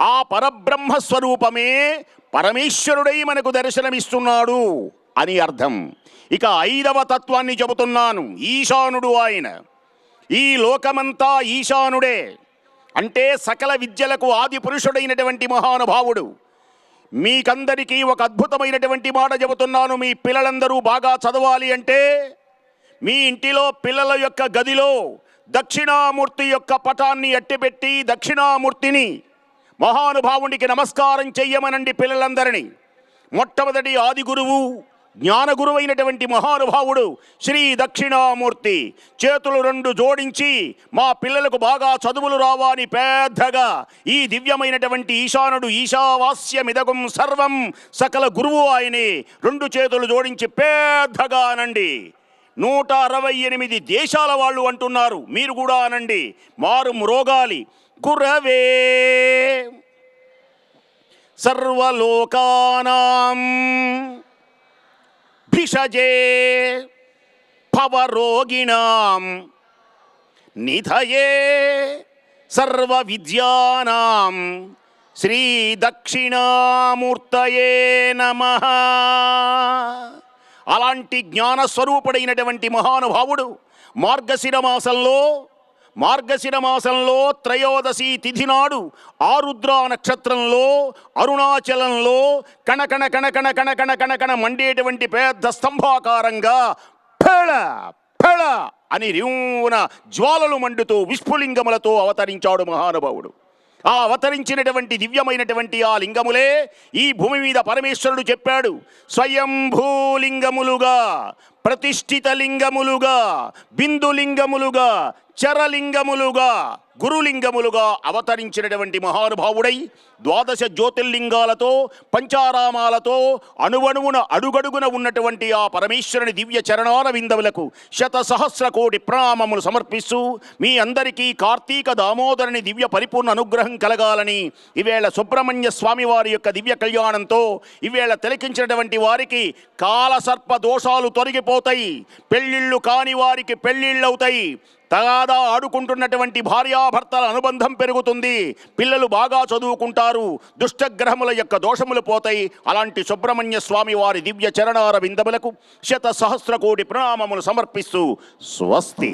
ఆ పరబ్రహ్మ స్వరూపమే పరమేశ్వరుడై మనకు దర్శనమిస్తున్నాడు అని అర్థం. ఇక ఐదవ తత్వాన్ని చెబుతున్నాను. ఈశానుడు ఆయన. ఈ లోకమంతా ఈశానుడే. అంటే సకల విద్యలకు ఆది పురుషుడైనటువంటి మహానుభావుడు. మీకందరికీ ఒక అద్భుతమైనటువంటి మాట చెబుతున్నాను. మీ పిల్లలందరూ బాగా చదవాలి అంటే మీ ఇంటిలో పిల్లల యొక్క గదిలో దక్షిణామూర్తి యొక్క పటాన్ని అట్టిపెట్టి దక్షిణామూర్తిని మహానుభావునికి నమస్కారం చెయ్యమనండి పిల్లలందరినీ. మొట్టమొదటి ఆది గురువు జ్ఞానగురువు అయినటువంటి మహానుభావుడు శ్రీ దక్షిణామూర్తి. చేతులు రెండు జోడించి మా పిల్లలకు బాగా చదువులు రావాని పెద్దగా ఈ దివ్యమైనటువంటి ఈశానుడు ఈశావాస్యమిదగం సర్వం సకల గురువు ఆయనే. రెండు చేతులు జోడించి పెద్దగా అనండి నూట అరవై ఎనిమిది దేశాల వాళ్ళు అంటున్నారు. మీరు కూడా అనండి. మారు మ్రోగాలి. కురవే. సర్వలోకానాం భిషజే పవరోగిణాం నిధయే సర్వ విద్యానాం శ్రీ దక్షిణామూర్తయే నమ. అలాంటి జ్ఞానస్వరూపుడైనటువంటి మహానుభావుడు మార్గశిర మాసంలో మార్గశిర మాసంలో త్రయోదశి తిథి నాడు ఆరుద్ర నక్షత్రంలో అరుణాచలంలో కణకణ కణకణ కణకణ కణకణ మండేటువంటి పెద్ద స్తంభాకారంగా ఫెళ ఫెళ అని రివున జ్వాలలు మండుతూ విస్ఫులింగములతో అవతరించాడు మహానుభావుడు. ఆ అవతరించినటువంటి దివ్యమైనటువంటి ఆ లింగములే ఈ భూమి మీద పరమేశ్వరుడు చెప్పాడు. స్వయంభూలింగములుగా ప్రతిష్ఠిత లింగములుగా బిందులింగములుగా చరలింగములుగా గురులింగములుగా అవతరించినటువంటి మహానుభావుడై ద్వాదశ జ్యోతిర్లింగాలతో పంచారామాలతో అణువణువున అడుగడుగున ఉన్నటువంటి ఆ పరమేశ్వరుని దివ్య చరణాల విందములకు శత సహస్ర కోటి ప్రణామములు సమర్పిస్తూ మీ అందరికీ కార్తీక దామోదరుని దివ్య పరిపూర్ణ అనుగ్రహం కలగాలని ఈవేళ సుబ్రహ్మణ్య స్వామి వారి యొక్క దివ్య కళ్యాణంతో ఈవేళ తిలకించినటువంటి వారికి కాలసర్ప దోషాలు తొలగిపోతాయి. పెళ్ళిళ్ళు కాని వారికి పెళ్ళిళ్ళవుతాయి. తగాదా ఆడుకుంటున్నటువంటి భార్యాభర్తల అనుబంధం పెరుగుతుంది. పిల్లలు బాగా చదువుకుంటారు. దుష్టగ్రహముల యొక్క దోషములు పోతాయి. అలాంటి సుబ్రహ్మణ్య స్వామి వారి దివ్య చరణార విందములకు శత సహస్ర కోటి ప్రణామములు సమర్పిస్తూ స్వస్తి.